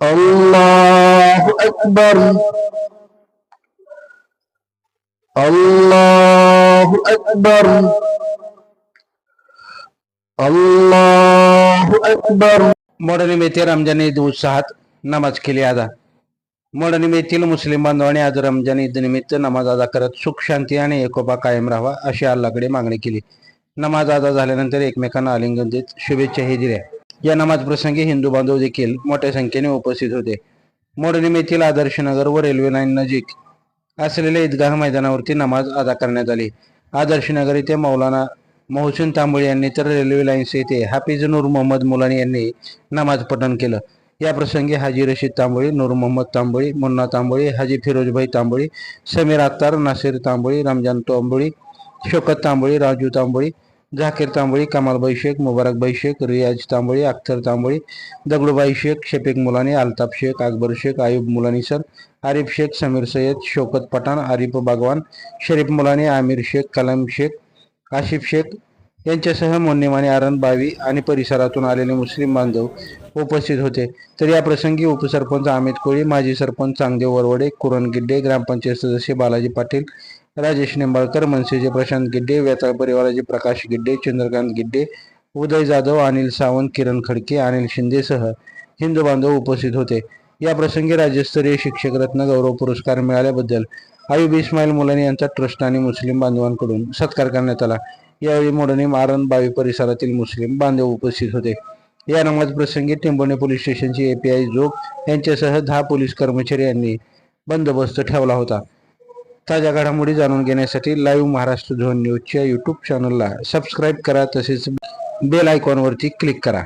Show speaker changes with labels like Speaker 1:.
Speaker 1: الله أكبر الله أكبر الله أكبر
Speaker 2: मोडणीम येथे रमजान ईद उत्साहात नमाज केली अदा मोडणीम येथील मुस्लिम बांधवांनी आज रमजान ईद निमित्त नमाज अदा करत सुख शांती आणि एकोपा कायम राहावा अशी अल्लाकडे मागणी केली नमाज अदा झाल्यानंतर एकमेकांना आलिंगन देत शुभेच्छाही दिल्या या नमाज प्रसंगी हिंदू बांधव देखील मोठ्या संख्येने उपस्थित होते. मोडणीम येथील आदर्श नगर व रेल्वे लाईन नजीक असलेल्या ईदगाह मैदानावरती नमाज अदा करण्यात आली. आदर्श नगर येथे मौलाना मोहसिन तांबळे यांनी तर रेल्वे लाईन्स येथे हाफिज नूर मोहम्मद मुलानी यांनी नमाज पठण केलं. या प्रसंगी हाजी रशीद तांबळी नूर मोहम्मद तांबळी मुन्ना तांबळी हाजी फिरोजभाई तांबळी समीर अत्तार नासिर तांबळी रमजान तांबळी शोकत तांबळी राजू तांबळी झाकीर तांबळी कमालबाई शेख मुबारकबाई शेख रियाज तांबळी अख्तर तांबळी दगडूबाई शेख शफीक मुलानी अल्ताफ शेख अकबर शेख आयुब मुलानी सर आरिफ शेख समीर सय्यद शौकत पठाण आरिफ बागवान शरीफ मुलानी आमिर शेख कलाम शेख आशिफ शेख यांच्यासह मोन्नेमाने आरण बावी आणि परिसरातून आलेले मुस्लिम बांधव उपस्थित होते. तर या प्रसंगी उपसरपंच अमित कोळी माजी सरपंच चांगदेव वरवडे कुरण गिड्डे ग्रामपंचायत सदस्य बालाजी पाटील राजेश निंबाळकर मनसेचे प्रशांत गिड्डे वेताळ परिवाराचे प्रकाश गिड्डे चंद्रकांत गिड्डे उदय जाधव अनिल सावंत किरण खडके अनिल शिंदेसह हिंदू बांधव उपस्थित होते. या प्रसंगी राज्यस्तरीय शिक्षक रत्न गौरव पुरस्कार मिळाल्याबद्दल आयुब इस्माईल मुलानी यांचा ट्रस्ट आणि मुस्लिम बांधवांकडून सत्कार करण्यात आला. यावेळी मोडणी मारण बावी परिसरातील मुस्लिम बांधव उपस्थित होते. या नमाज प्रसंगी टेंबोणे पोलीस स्टेशनचे एपीआय जोग यांच्यासह दहा पोलीस कर्मचारी यांनी बंदोबस्त ठेवला होता. ताज्या घडामोडी जाणून घेण्यासाठी लाईव्ह महाराष्ट्र झोन न्यूजच्या यूट्यूब चॅनलला सबस्क्राईब करा तसेच बेल आयकॉनवरती क्लिक करा.